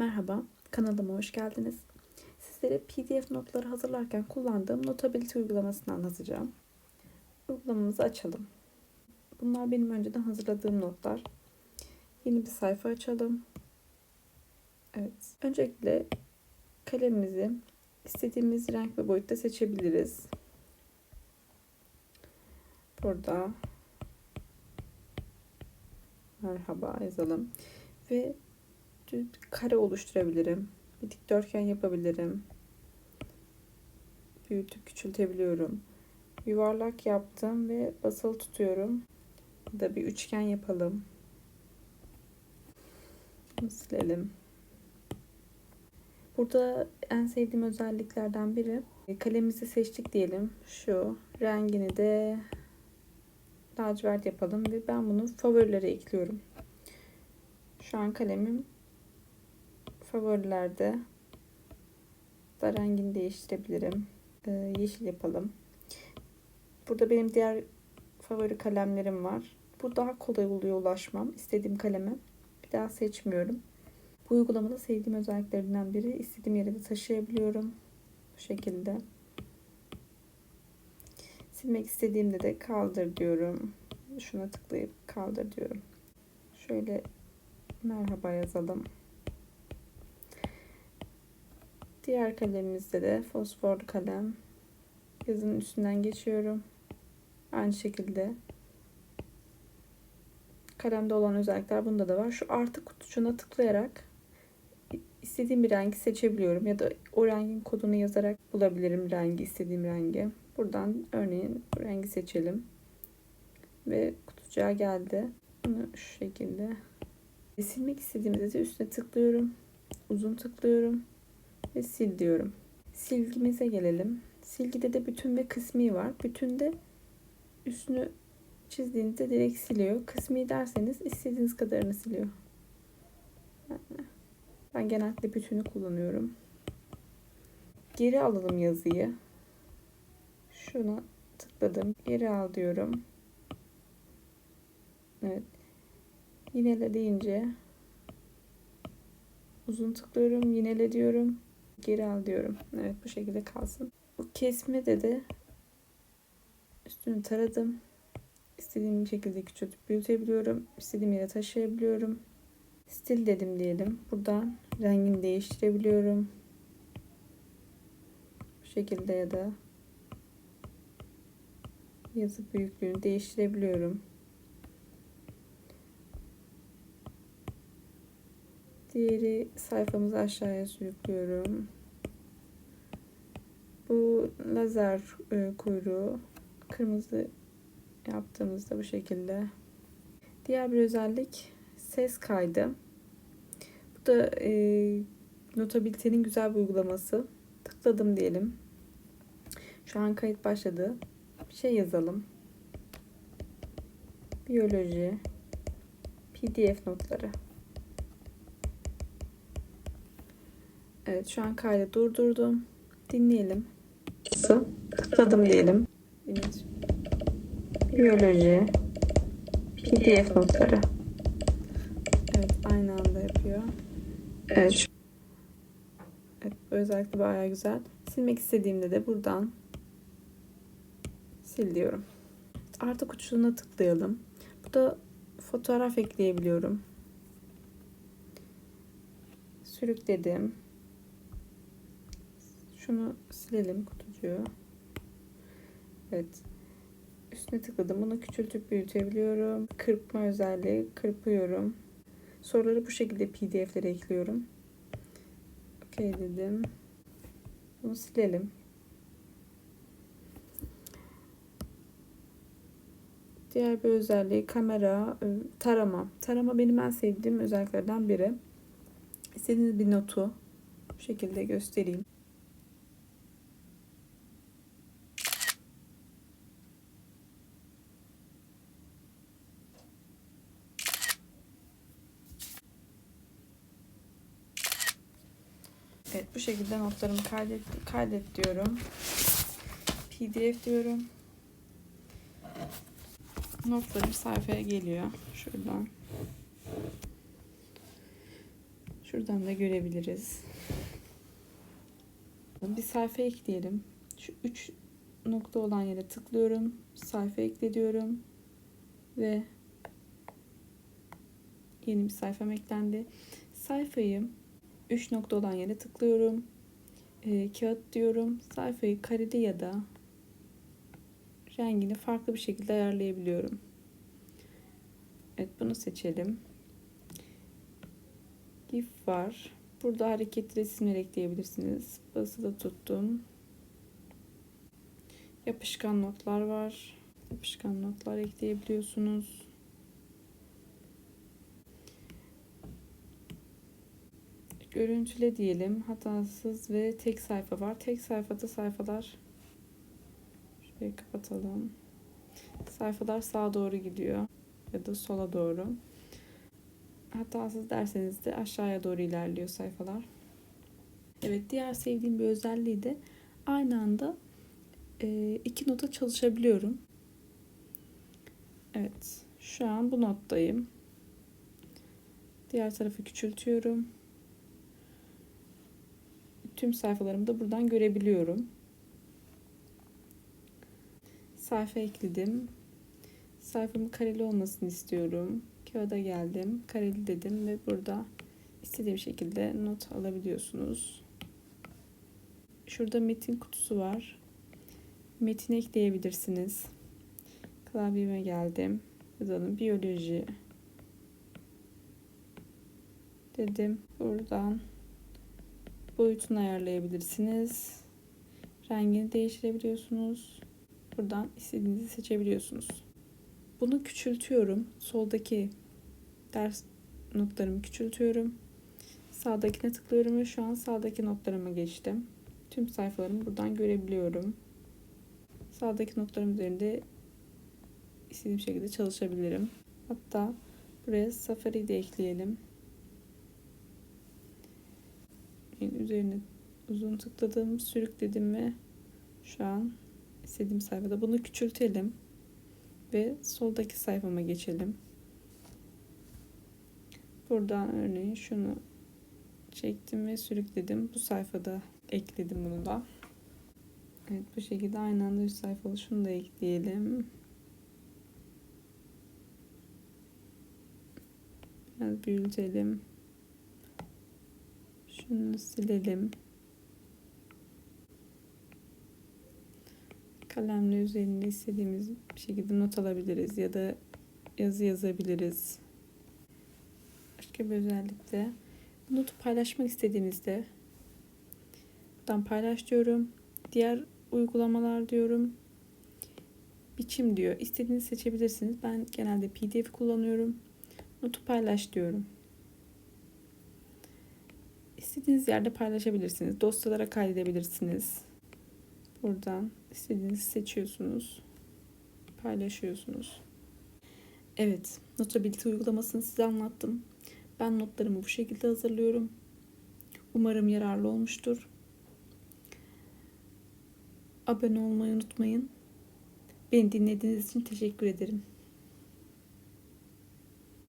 Merhaba, kanalıma hoş geldiniz. Sizlere PDF notları hazırlarken kullandığım Notability uygulamasını anlatacağım. Uygulamamızı açalım. Bunlar benim önceden hazırladığım notlar. Yeni bir sayfa açalım. Evet, öncelikle kalemimizi istediğimiz renk ve boyutta seçebiliriz. Burada merhaba yazalım ve bir kare oluşturabilirim. Bir dikdörtgen yapabilirim. Büyütüp küçültebiliyorum. Yuvarlak yaptım ve basılı tutuyorum. Da bir üçgen yapalım. Bunu silelim. Burada en sevdiğim özelliklerden biri kalemimizi seçtik diyelim. Şu rengini de lacivert yapalım ve ben bunu favorilere ekliyorum. Şu an kalemim favorilerde da rengini değiştirebilirim. Ee, yeşil yapalım. Burada benim diğer favori kalemlerim var. Bu daha kolay oluyor ulaşmam. istediğim kaleme. Bir daha seçmiyorum. Bu uygulamada sevdiğim özelliklerinden biri istediğim yere de taşıyabiliyorum. Bu şekilde. Silmek istediğimde de kaldır diyorum. Şuna tıklayıp kaldır diyorum. Şöyle merhaba yazalım. Diğer kalemimizde de fosforlu kalem. Yazının üstünden geçiyorum. Aynı şekilde kalemde olan özellikler bunda da var. Şu artı kutucuğuna tıklayarak istediğim bir rengi seçebiliyorum ya da o rengin kodunu yazarak bulabilirim rengi istediğim rengi. Buradan örneğin rengi seçelim. Ve kutucuğa geldi. Bunu şu şekilde silmek istediğimde de üstüne tıklıyorum. Uzun tıklıyorum ve sil diyorum. Silgimize gelelim. Silgide de bütün ve kısmi var. Bütünde üstünü çizdiğinizde direkt siliyor. Kısmi derseniz istediğiniz kadarını siliyor. Ben genellikle bütünü kullanıyorum. Geri alalım yazıyı. Şuna tıkladım. Geri al diyorum. Evet. Yinele deyince uzun tıklıyorum. Yinele diyorum. Geri al diyorum. Evet bu şekilde kalsın. Bu kesmede de üstünü taradım. İstediğim şekilde küçültüp büyütebiliyorum. İstediğim yere taşıyabiliyorum. Stil dedim diyelim. Buradan rengini değiştirebiliyorum. Bu şekilde ya da yazı büyüklüğünü değiştirebiliyorum. Diğeri sayfamızı aşağıya sürüklüyorum. Bu lazer e, kuyruğu kırmızı yaptığımızda bu şekilde. Diğer bir özellik ses kaydı. Bu da e, Notability'nin güzel bir uygulaması. Tıkladım diyelim. Şu an kayıt başladı. Bir şey yazalım. Biyoloji PDF notları. Evet şu an kaydı durdurdum. Dinleyelim. Tıkladım diyelim. Evet. Biyoloji. PDF notları. Evet aynı anda yapıyor. Evet. Evet bu özellikle bayağı güzel. Silmek istediğimde de buradan sil diyorum. Artı kutucuğuna tıklayalım. Bu da fotoğraf ekleyebiliyorum. Sürükledim. Şunu silelim kutucuğu. Evet. Üstüne tıkladım. Bunu küçültüp büyütebiliyorum. Kırpma özelliği. Kırpıyorum. Soruları bu şekilde pdf'lere ekliyorum. Okey dedim. Bunu silelim. Diğer bir özelliği kamera, tarama. Tarama benim en sevdiğim özelliklerden biri. İstediğiniz bir notu bu şekilde göstereyim. Evet bu şekilde notlarımı kaydet, kaydet diyorum. PDF diyorum. Notlarım sayfaya geliyor. Şuradan. Şuradan da görebiliriz. Bir sayfa ekleyelim. Şu üç nokta olan yere tıklıyorum. Sayfa ekle diyorum. Ve yeni bir sayfam eklendi. Sayfayı 3 nokta olan yere tıklıyorum. Ee, kağıt diyorum. Sayfayı kareli ya da rengini farklı bir şekilde ayarlayabiliyorum. Evet bunu seçelim. GIF var. Burada hareketli resimler ekleyebilirsiniz. Basılı tuttum. Yapışkan notlar var. Yapışkan notlar ekleyebiliyorsunuz. Görüntüle diyelim. Hatasız ve tek sayfa var. Tek sayfada sayfalar şurayı kapatalım. Sayfalar sağa doğru gidiyor ya da sola doğru. Hatasız derseniz de aşağıya doğru ilerliyor sayfalar. Evet diğer sevdiğim bir özelliği de aynı anda e, iki nota çalışabiliyorum. Evet şu an bu nottayım. Diğer tarafı küçültüyorum. Tüm sayfalarımı da buradan görebiliyorum. Sayfa ekledim. Sayfamın kareli olmasını istiyorum. Kağıda geldim. Kareli dedim ve burada istediğim şekilde not alabiliyorsunuz. Şurada metin kutusu var. Metin ekleyebilirsiniz. Klavyeme geldim. Yazalım biyoloji dedim. Buradan boyutunu ayarlayabilirsiniz. Rengini değiştirebiliyorsunuz. Buradan istediğinizi seçebiliyorsunuz. Bunu küçültüyorum. Soldaki ders notlarımı küçültüyorum. Sağdakine tıklıyorum ve şu an sağdaki notlarıma geçtim. Tüm sayfalarımı buradan görebiliyorum. Sağdaki notlarım üzerinde istediğim şekilde çalışabilirim. Hatta buraya Safari de ekleyelim. Üzerine uzun tıkladım, sürükledim ve şu an istediğim sayfada bunu küçültelim ve soldaki sayfama geçelim. Buradan örneğin şunu çektim ve sürükledim. Bu sayfada ekledim bunu da. Evet bu şekilde aynı anda üst sayfalı şunu da ekleyelim. Biraz büyütelim. Şunu silelim. Kalemle üzerinde istediğimiz bir şekilde not alabiliriz ya da yazı yazabiliriz. Başka bir özellik de notu paylaşmak istediğinizde buradan paylaş diyorum. Diğer uygulamalar diyorum. Biçim diyor. İstediğinizi seçebilirsiniz. Ben genelde PDF kullanıyorum. Notu paylaş diyorum. İstediğiniz yerde paylaşabilirsiniz. Dosyalara kaydedebilirsiniz. Buradan istediğinizi seçiyorsunuz. Paylaşıyorsunuz. Evet, Notability uygulamasını size anlattım. Ben notlarımı bu şekilde hazırlıyorum. Umarım yararlı olmuştur. Abone olmayı unutmayın. Beni dinlediğiniz için teşekkür ederim.